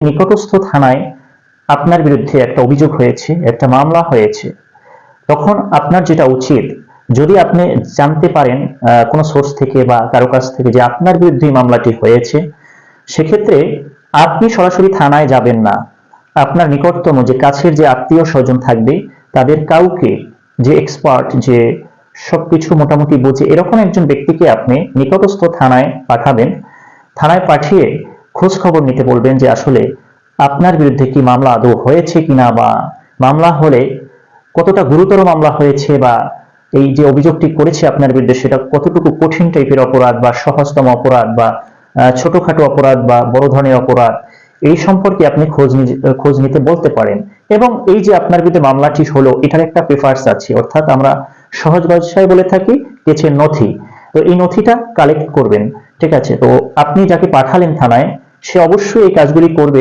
নিকটস্থ থানায় আপনার বিরুদ্ধে একটা অভিযোগ হয়েছে, একটা মামলা হয়েছে। তখন আপনার যেটা উচিত, যদি আপনি জানতে পারেন কোনো সোর্স থেকে বা কারও কাছ থেকে যে আপনার বিরুদ্ধে মামলাটি হয়েছে, সেক্ষেত্রে আপনি সরাসরি থানায় যাবেন না। আপনার নিকটতম যে কাছের যে আত্মীয় স্বজন থাকবে, তাদের কাউকে যে এক্সপার্ট যে সবকিছু মোটামুটি বোঝে, এরকম একজন ব্যক্তিকে আপনি নিকটস্থ থানায় পাঠাবেন। থানায় পাঠিয়ে খোঁজ খবর নিতে বলবেন যে আসলে আপনার বিরুদ্ধে কি মামলা আদৌ হয়েছে কিনা বা মামলা হলে কতটা গুরুতর মামলা হয়েছে বা এই যে অভিযোগটি করেছে আপনার বিরুদ্ধে সেটা কতটুকু কঠিন টাইপের অপরাধ বা সহজতম অপরাধ বা ছোটখাটো অপরাধ বা বড় ধরনের অপরাধ, এই সম্পর্কে আপনি খোঁজ খোঁজ নিতে বলতে পারেন। এবং এই যে আপনার বিরুদ্ধে মামলাটি হলো, এটার একটা পেপারস আছে। অর্থাৎ আমরা সহজ ভাষায় বলে থাকি কেচের নথি তো এই নথিটা কালেক্ট করবেন, ঠিক আছে? তো আপনি যাকে পাঠালেন থানায়, সে অবশ্যই এই কাজগুলি করবে।